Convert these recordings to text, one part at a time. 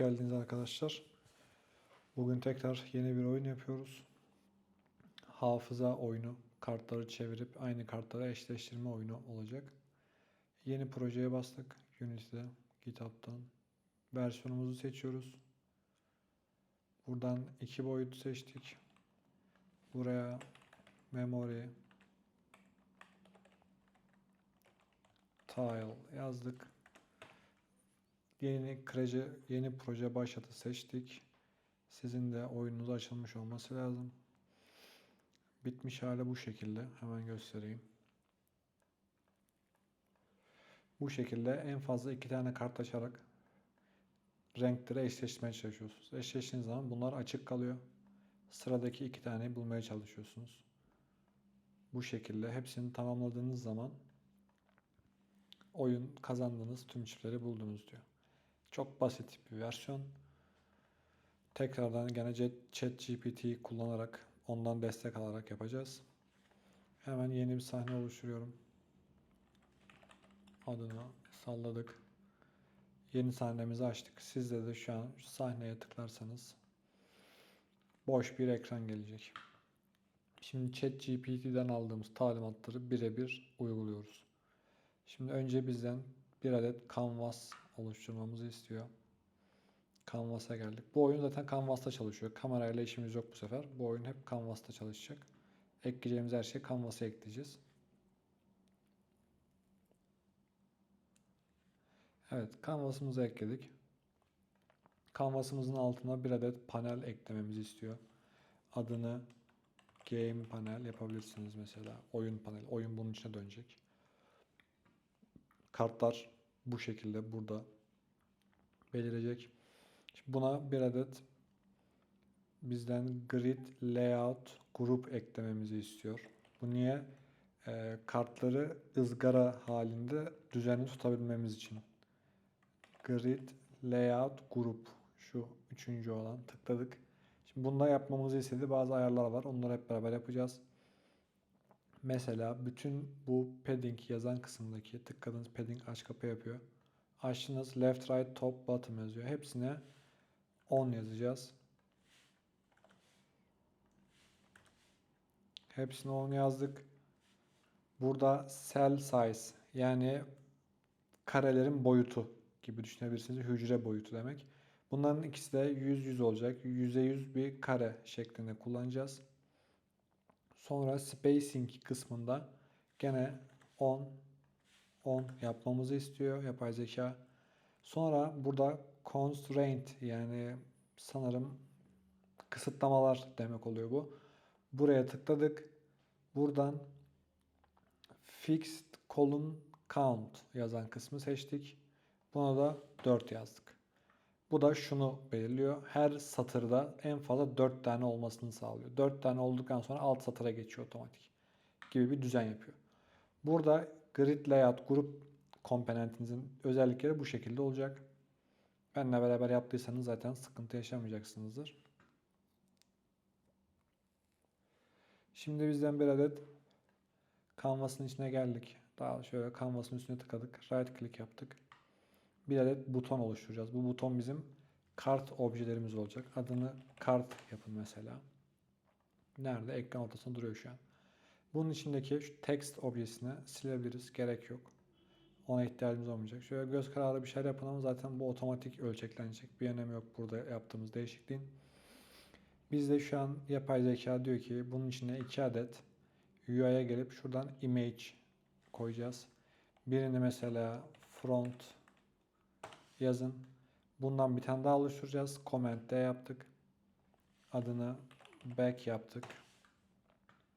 geldiniz arkadaşlar. Bugün tekrar yeni bir oyun yapıyoruz. Hafıza oyunu. Kartları çevirip aynı kartlara eşleştirme oyunu olacak. Yeni projeye bastık. Unity'de, GitHub'tan. Versiyonumuzu seçiyoruz. Buradan iki boyut seçtik. Buraya memory tile yazdık. Yeni proje, yeni proje başlatı seçtik. Sizin de oyununuz açılmış olması lazım. Bitmiş hali bu şekilde. Hemen göstereyim. Bu şekilde en fazla iki tane kart açarak renkleri eşleştirmeye çalışıyorsunuz. Eşleştiğiniz zaman bunlar açık kalıyor. Sıradaki iki taneyi bulmaya çalışıyorsunuz. Bu şekilde hepsini tamamladığınız zaman oyun kazandığınız tüm çiftleri buldunuz diyor. Çok basit bir versiyon. Tekrardan gene ChatGPT kullanarak ondan destek alarak yapacağız. Hemen yeni bir sahne oluşturuyorum. Adını salladık. Yeni sahnemizi açtık. Sizde de şu an sahneye tıklarsanız boş bir ekran gelecek. Şimdi ChatGPT'den aldığımız talimatları birebir uyguluyoruz. Şimdi önce bizden bir adet canvas oluşturmamızı istiyor. Canvas'a geldik. Bu oyun zaten Canvas'ta çalışıyor. Kamerayla işimiz yok bu sefer. Bu oyun hep Canvas'ta çalışacak. Ekleyeceğimiz her şeyi Canvas'a ekleyeceğiz. Evet, Canvas'ımızı ekledik. Canvas'ımızın altına bir adet panel eklememizi istiyor. Adını Game panel yapabilirsiniz mesela. Oyun panel. Oyun bunun içine dönecek. Kartlar bu şekilde burada belirecek. Şimdi buna bir adet bizden grid layout grup eklememizi istiyor. Bu niye? Ee, kartları ızgara halinde düzenli tutabilmemiz için. Grid layout grup şu üçüncü olan tıkladık. Şimdi bunda yapmamızı istediği bazı ayarlar var. Onları hep beraber yapacağız. Mesela bütün bu padding yazan kısımdaki tıkladığınız padding aç kapa yapıyor. Açtığınız left right top bottom yazıyor. Hepsine 10 yazacağız. Hepsine 10 yazdık. Burada cell size yani karelerin boyutu gibi düşünebilirsiniz. Hücre boyutu demek. Bunların ikisi de 100 100 olacak. %100 bir kare şeklinde kullanacağız. Sonra spacing kısmında gene 10 10 yapmamızı istiyor yapay zeka. Sonra burada constraint yani sanırım kısıtlamalar demek oluyor bu. Buraya tıkladık. Buradan fixed column count yazan kısmı seçtik. Buna da 4 yazdık. Bu da şunu belirliyor. Her satırda en fazla 4 tane olmasını sağlıyor. 4 tane olduktan sonra alt satıra geçiyor otomatik. Gibi bir düzen yapıyor. Burada grid layout grup komponentinizin özellikleri bu şekilde olacak. Benle beraber yaptıysanız zaten sıkıntı yaşamayacaksınızdır. Şimdi bizden bir adet canvas'ın içine geldik. Daha şöyle canvas'ın üstüne tıkladık. Right click yaptık. Bir adet buton oluşturacağız. Bu buton bizim kart objelerimiz olacak. Adını kart yapın mesela. Nerede? Ekran ortasında duruyor şu an. Bunun içindeki şu text objesini silebiliriz. Gerek yok. Ona ihtiyacımız olmayacak. Şöyle göz kararı bir şeyler yapın ama zaten bu otomatik ölçeklenecek. Bir önemi yok burada yaptığımız değişikliğin. Bizde şu an yapay zeka diyor ki bunun içine iki adet UI'ye gelip şuradan image koyacağız. Birini mesela front yazın. Bundan bir tane daha oluşturacağız. Comment de yaptık. Adını back yaptık.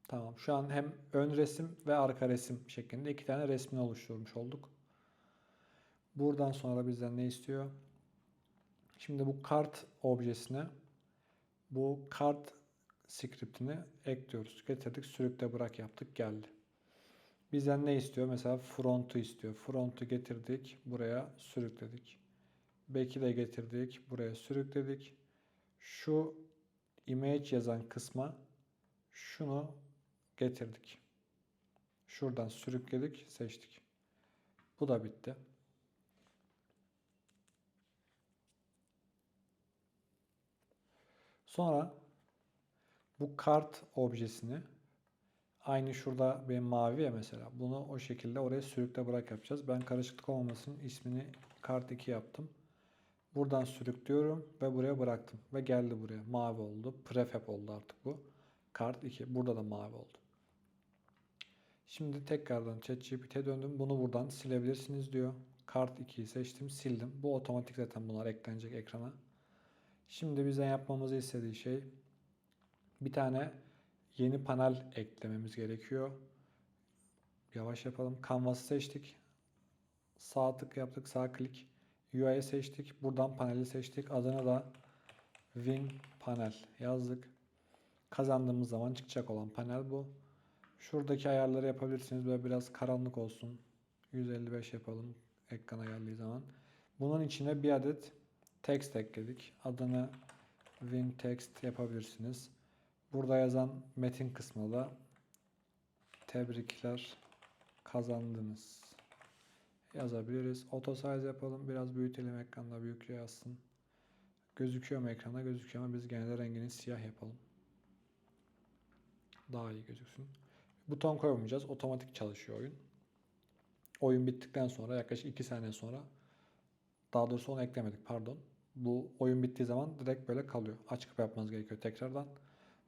Tamam. Şu an hem ön resim ve arka resim şeklinde iki tane resmini oluşturmuş olduk. Buradan sonra bizden ne istiyor? Şimdi bu kart objesine bu kart scriptini ekliyoruz. Getirdik, sürükle bırak yaptık, geldi. Bizden ne istiyor? Mesela front'u istiyor. Front'u getirdik, buraya sürükledik. Back'i de getirdik, buraya sürükledik. Şu image yazan kısma şunu getirdik. Şuradan sürükledik, seçtik. Bu da bitti. Sonra bu kart objesini aynı şurada benim mavi ya mesela. Bunu o şekilde oraya sürükle bırak yapacağız. Ben karışıklık olmamasının ismini kart 2 yaptım. Buradan sürüklüyorum ve buraya bıraktım. Ve geldi buraya. Mavi oldu. Prefab oldu artık bu. Kart 2. Burada da mavi oldu. Şimdi tekrardan ChatGPT'ye döndüm. Bunu buradan silebilirsiniz diyor. Kart 2'yi seçtim, sildim. Bu otomatik zaten bunlar eklenecek ekrana. Şimdi bizden yapmamızı istediği şey bir tane yeni panel eklememiz gerekiyor. Yavaş yapalım. Canvas'ı seçtik. Sağ tık yaptık. Sağ klik. UI'yi seçtik. Buradan paneli seçtik. Adını da Win Panel yazdık. Kazandığımız zaman çıkacak olan panel bu. Şuradaki ayarları yapabilirsiniz. Böyle biraz karanlık olsun. 155 yapalım ekrana geldiği zaman. Bunun içine bir adet text ekledik. Adını Win Text yapabilirsiniz. Burada yazan metin kısmına da tebrikler kazandınız yazabiliriz. Auto size yapalım. Biraz büyütelim ekranda büyük yazsın. Gözüküyor mu ekranda? Gözüküyor ama biz gene rengini siyah yapalım. Daha iyi gözüksün. Buton koymayacağız. Otomatik çalışıyor oyun. Oyun bittikten sonra yaklaşık 2 saniye sonra daha doğrusu onu eklemedik pardon. Bu oyun bittiği zaman direkt böyle kalıyor. Aç kapı yapmanız gerekiyor tekrardan.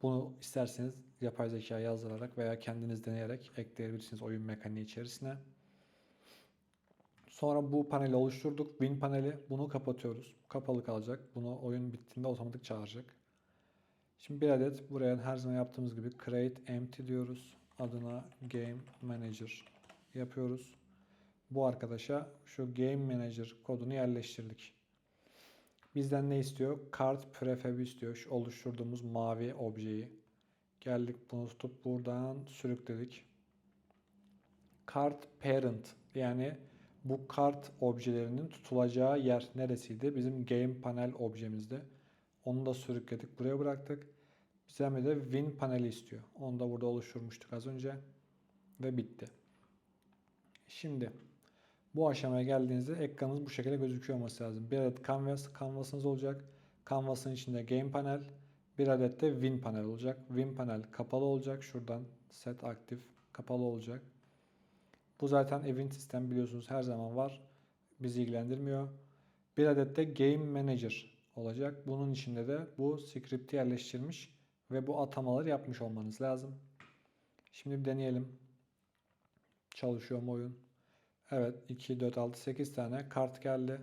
Bunu isterseniz yapay zeka yazdırarak veya kendiniz deneyerek ekleyebilirsiniz oyun mekaniği içerisine. Sonra bu paneli oluşturduk. Win paneli. Bunu kapatıyoruz. Kapalı kalacak. Bunu oyun bittiğinde otomatik çağıracak. Şimdi bir adet buraya her zaman yaptığımız gibi create empty diyoruz. Adına game manager yapıyoruz. Bu arkadaşa şu game manager kodunu yerleştirdik. Bizden ne istiyor? Kart prefab istiyor. Şu oluşturduğumuz mavi objeyi. Geldik bunu tutup buradan sürükledik. Kart parent yani bu kart objelerinin tutulacağı yer neresiydi? Bizim game panel objemizde. Onu da sürükledik. Buraya bıraktık. Bizden de win paneli istiyor. Onu da burada oluşturmuştuk az önce. Ve bitti. Şimdi bu aşamaya geldiğinizde ekranınız bu şekilde gözüküyor olması lazım. Bir adet canvas, canvasınız olacak. Canvas'ın içinde game panel, bir adet de win panel olacak. Win panel kapalı olacak. Şuradan set aktif kapalı olacak. Bu zaten event sistem biliyorsunuz her zaman var. Bizi ilgilendirmiyor. Bir adet de Game Manager olacak. Bunun içinde de bu script'i yerleştirmiş ve bu atamaları yapmış olmanız lazım. Şimdi bir deneyelim. Çalışıyor mu oyun? Evet 2, 4, 6, 8 tane kart geldi.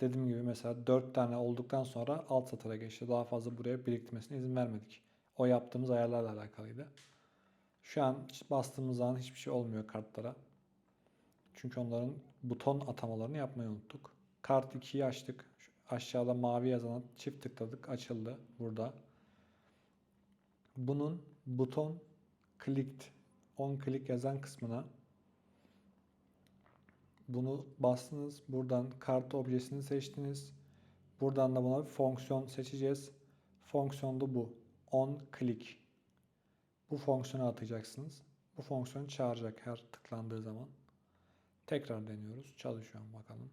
Dediğim gibi mesela 4 tane olduktan sonra alt satıra geçti. Daha fazla buraya biriktirmesine izin vermedik. O yaptığımız ayarlarla alakalıydı. Şu an bastığımız zaman hiçbir şey olmuyor kartlara. Çünkü onların buton atamalarını yapmayı unuttuk. Kart 2'yi açtık. Şu aşağıda mavi yazana çift tıkladık. Açıldı burada. Bunun buton clicked on click yazan kısmına bunu bastınız. Buradan kart objesini seçtiniz. Buradan da buna bir fonksiyon seçeceğiz. Fonksiyon da bu. On click. Bu fonksiyonu atacaksınız. Bu fonksiyonu çağıracak her tıklandığı zaman. Tekrar deniyoruz. Çalışıyor bakalım.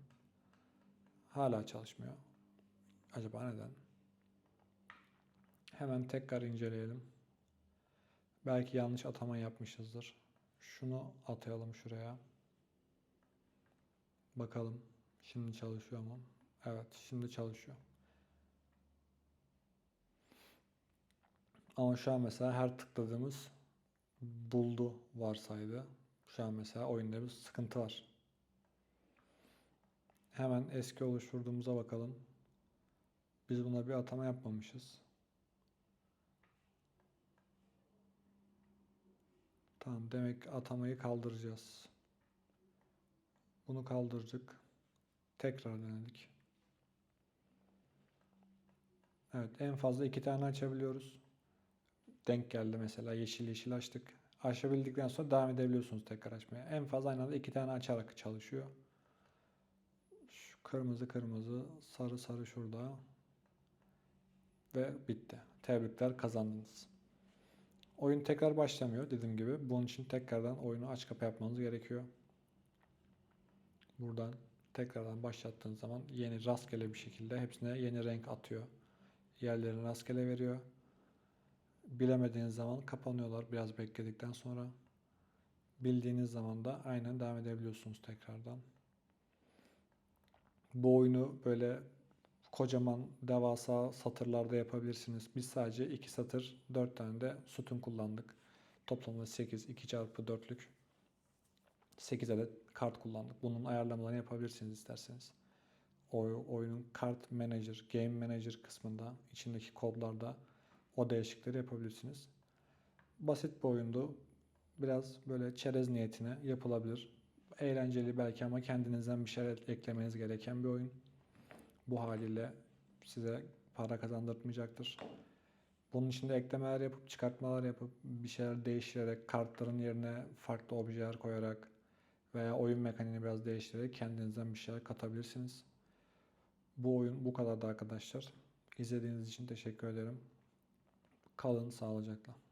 Hala çalışmıyor. Acaba neden? Hemen tekrar inceleyelim. Belki yanlış atama yapmışızdır. Şunu atayalım şuraya. Bakalım. Şimdi çalışıyor mu? Evet, şimdi çalışıyor. Ama şu an mesela her tıkladığımız buldu varsaydı. Şu an mesela oyunda bir sıkıntı var. Hemen eski oluşturduğumuza bakalım. Biz buna bir atama yapmamışız. Tamam demek atamayı kaldıracağız. Bunu kaldırdık. Tekrar denedik. Evet en fazla iki tane açabiliyoruz. Denk geldi mesela yeşil yeşil açtık. Aşabildikten sonra devam edebiliyorsunuz tekrar açmaya. En fazla aynı anda iki tane açarak çalışıyor. Şu kırmızı kırmızı, sarı sarı şurada. Ve bitti. Tebrikler kazandınız. Oyun tekrar başlamıyor dediğim gibi. Bunun için tekrardan oyunu aç kapa yapmanız gerekiyor. Buradan tekrardan başlattığınız zaman yeni rastgele bir şekilde hepsine yeni renk atıyor. Yerlerini rastgele veriyor. Bilemediğiniz zaman kapanıyorlar biraz bekledikten sonra. Bildiğiniz zaman da aynen devam edebiliyorsunuz tekrardan. Bu oyunu böyle kocaman devasa satırlarda yapabilirsiniz. Biz sadece 2 satır 4 tane de sütun kullandık. Toplamda 8 2 çarpı 4'lük 8 adet kart kullandık. Bunun ayarlamalarını yapabilirsiniz isterseniz. O oyunun kart manager, game manager kısmında içindeki kodlarda o değişiklikleri yapabilirsiniz. Basit bir oyundu. Biraz böyle çerez niyetine yapılabilir. Eğlenceli belki ama kendinizden bir şeyler eklemeniz gereken bir oyun. Bu haliyle size para kazandırtmayacaktır. Bunun için de eklemeler yapıp çıkartmalar yapıp bir şeyler değiştirerek kartların yerine farklı objeler koyarak veya oyun mekaniğini biraz değiştirerek kendinizden bir şeyler katabilirsiniz. Bu oyun bu kadardı arkadaşlar. İzlediğiniz için teşekkür ederim. Kalın sağlıcakla.